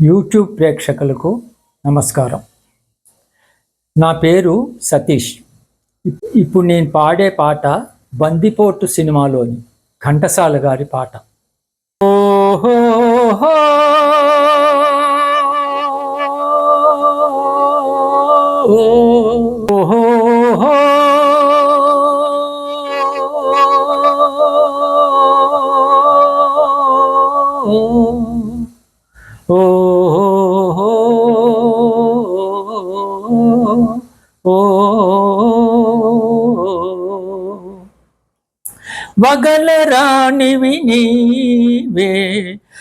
YouTube ప్రేక్షకులకు నమస్కారం. నా పేరు సతీష్. ఇప్పుడు నేను పాడే పాట బందిపోటు సినిమాలోని ఘంటసాల గారి పాట. ఓహో ఓ వగలరాణివి నీవే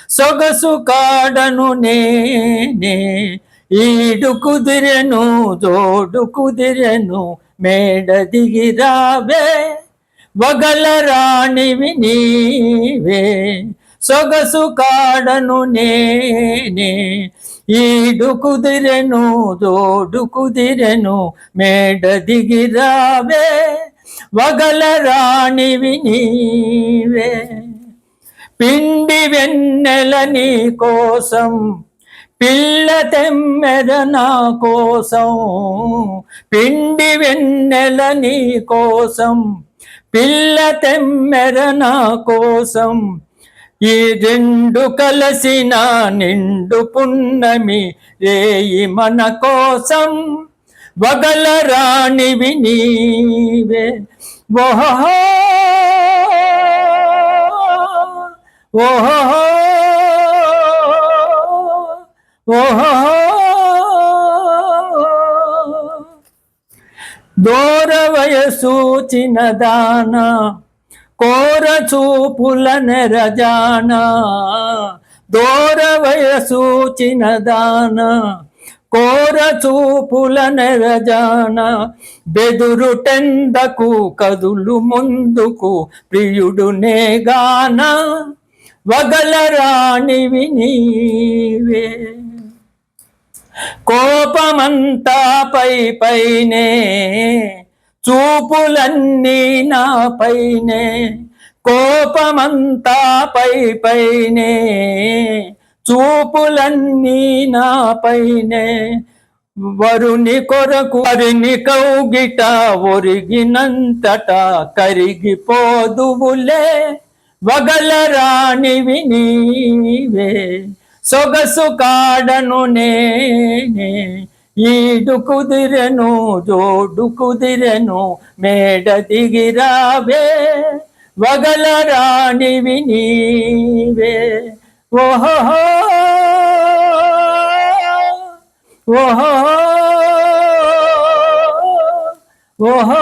సొగసు కాడను నేనే ఈడు కుదిరెను జోడు కుదిరెను మేడ దిగిరావే వగలరాణివి నీవే సొగసు కాడను నేనే ఈడు కుదిరెను దోడు కుదిరెను మేడ దిగిరావే వగల రాణివి నీవే. పిండి వెన్నెల నీ కోసం పిల్ల తెమ్మెద నా కోసం పిండి వెన్నెల నీ కోసం పిల్ల తెమ్మెర నా కోసం ఈ రెండు కలసిన నిండు పున్నమి రేయి మన కోసం వగల రాణివి నీవే. ఓహో ఓహో ఓహో. దూర వయసూచిన దానా కోరచూపుల నెరజాన దూర వయసు చిన్నదాన కోర చూపుల నెరజాన బెదురుటెందకు కదులు ముందుకు ప్రియుడు నేగాన వగల రాణివి నీవే. కోపమంతా పై పైనే చూపులన్నీ నా పైనే కోపమంతా పై పైనే చూపులన్నీ నా పైనే వరుని కొరకు వరిని కౌగిట ఒరిగినంతట కరిగిపోదువులే వగల రాణి నీవే సొగసు కాడను నేనే ఈడు కుదిరెను జోడు కుదిరెను మేడ దిగిరావే వగల రాణివి నీవే ఓహో ఓహో ఓహో